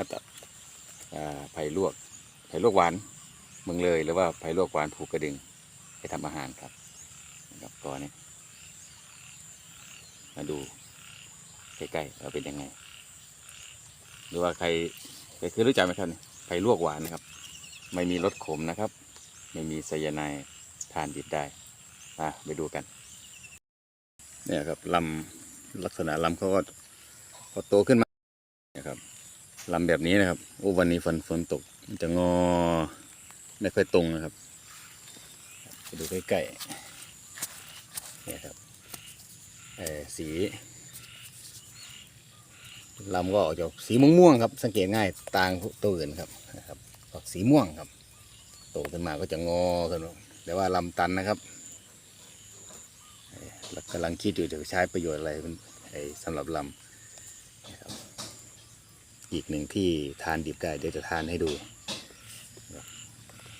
มาตัดไผ่ลวกไผ่ลวกหวานเมืองเลยหรือว่าไผ่ลวกหวานภูกกระดึงไปทำอาหารครับนะครับก่อนนี้มาดูใกล้ๆว่าเป็นยังไง หรือว่าใครใครเคยรู้จักไหมครับนี่ยไผ่ลวกหวานนะครับ ไม่มีรสขมนะครับ ไม่มีไซยาไนด์ทานดิบได้อะไปดูกันเนี่ยครับลำลักษณะลำเขาก็พอโตขึ้นมานี่ยครับ ลำแบบนี้นะครับโอ้วันนี้ฝนฝนตกมันจะงอไม่ค่อยตรงนะครับไปดูใกล้ๆเนี่ยครับเออสีลำก็ออกจากสีม่วงๆครับ สังเกตง่ายต่างตัวอื่นครับนะครับออกสีม่วงครับโตขึ้นมาก็จะงอขึ้นแต่ว่าลำตันนะครับกำลังคิดอยู่จะใช้ประโยชน์อะไรสำหรับลำนะครับ อีกหนึ่งที่ทานดิบได้เดี๋ยวจะทานให้ดู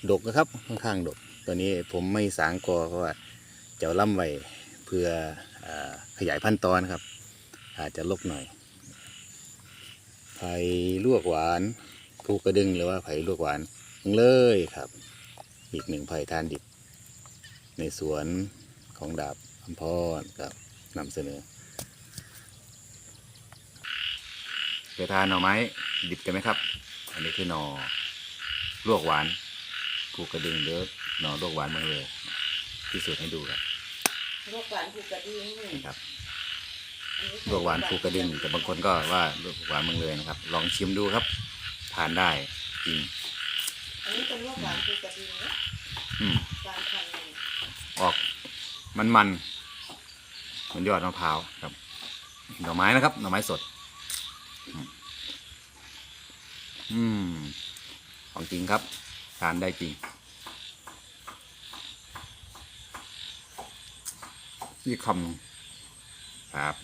ดกนะครับค่อนข้างดกตัวนี้ผมไม่สางกอเพราะว่าจะเอาล่ำไว้เพื่ออขยายพันธุ์ตอนครับ อาจจะลกหน่อย ไผ่ลวกหวานภูกระดึงหรือว่าไผ่ลวกหวานเลยครับ อีกหนึ่งไผ่ทานดิบ ในสวนของดาบคำพรครับนำเสนอเค ยทานหน่อไม้ดิบกันไหมครับ อันนี้คือหน่อลวกหวานผูกกระดึงหรือหน่อลวกหวานเมืองเลยพิสูจน์ให้ดูครับลวกหวานผูกกระดิ่งนี่ครับลวกหวานผูกกระดึงแต่บางคนก็ว่าลวกหวานเมืองเลยนะครับ ลองชิมดูครับ ทานได้จริงอันนี้เป็นลวกหวานผูกกระดิ่งนะอืมการพันธุ์ออกมันมันๆเหมือนยอดมะพร้าวครับ หน่อไม้นะครับ หน่อไม้สด อืม ของจริงครับ ทานได้จริงนี่คำครับ